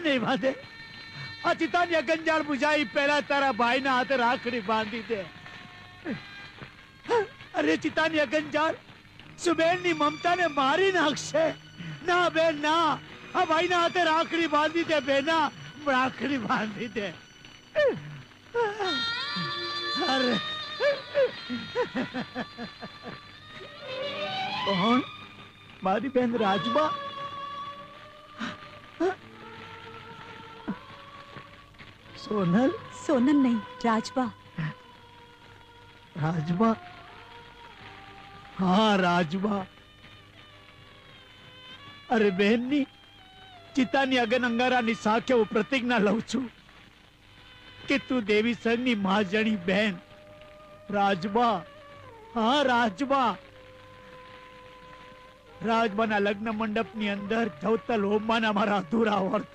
નહીં બાંધે આ ચિતાની અગંજાળ બુજાઈ પહેલા તારા ભાઈના હાથે રાખડી બાંધી દે. અરે ચિતાની ગંજાળ સુબેનની મમતાને મારી નાખશે. ના બેન, ના. આ ભાઈના હાથે રાખડી બાંધી દે, બેના. રાખડી બાંધી દે. અરે. મારી બેન રાજબા? સોનલ? સોનલ નહીં રાજબા. રાજબા? હા રાજબા. અરે બહેનની ચિતાની અગન અંગારાની સાખે હું પ્રતિજ્ઞા લઉં છું કે તું દેવી સંગની મહાજણી બહેન રાજબા. હા રાજબા. રાજબાના લગ્ન મંડપની અંદર જવતલ હોમમાં મારા અધૂરા વર્તા